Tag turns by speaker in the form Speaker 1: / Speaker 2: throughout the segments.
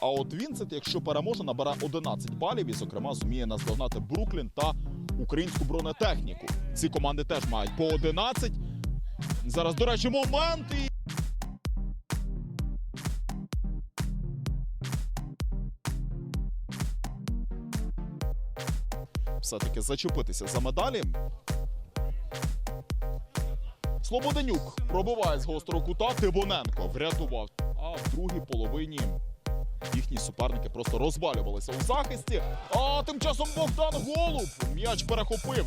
Speaker 1: А от Вінсент, якщо переможе, набере 11 балів і, зокрема, зуміє наздогнати Бруклін та українську бронетехніку. Ці команди теж мають по 11. Зараз, до речі, момент і. Все-таки зачепитися за медалі. Слободенюк пробиває з гострого кута. Тибоненко врятував. А в другій половині їхні суперники просто розвалювалися у захисті. А тим часом Богдан Голуб м'яч перехопив.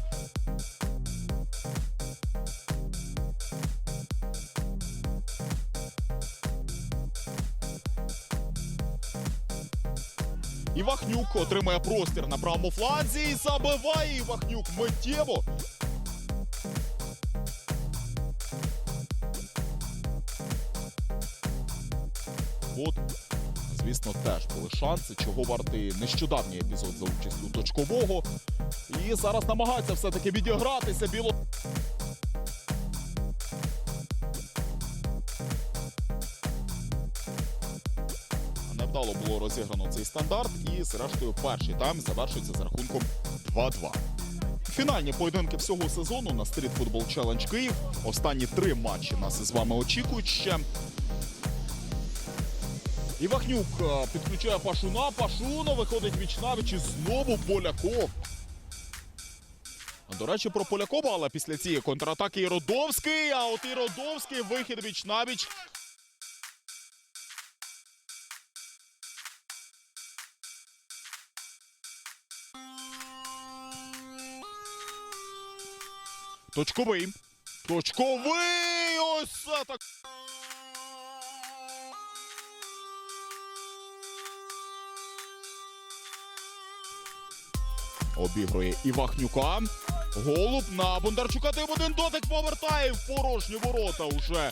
Speaker 1: Івахнюк отримає простір на правому фланзі і забиває Івахнюк миттєво. От, звісно, теж були шанси, чого вартий нещодавній епізод за участю точкового. І зараз намагається все-таки відігратися біло. Невдало було розіграно цей стандарт, і зрештою перший тайм завершується за рахунком 2-2. Фінальні поєдинки всього сезону на Football Challenge Київ. Останні три матчі нас із вами очікують ще. Івахнюк е, підключає Пашуна. Пашуна виходить вічнавіч і знову Поляков. До речі, про Полякова, але після цієї контратаки і Родовський. А от і Родовський вихід вічнавіч. Точковий. Точковий! Ось так. Обігрує Івахнюка. Голуб на Бондарчука. Тим один дотик повертає в порожні ворота уже.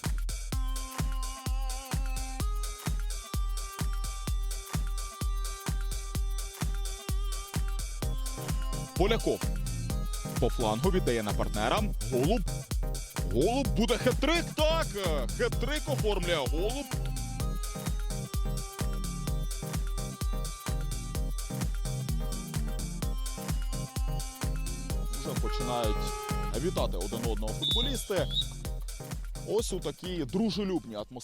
Speaker 1: Поляков по флангу віддає на партнера. Голуб. Голуб буде хет-трик. Так. Хет-трик оформлює голуб. Починають вітати один одного футболісти. Ось у такій дружелюбній атмосфері.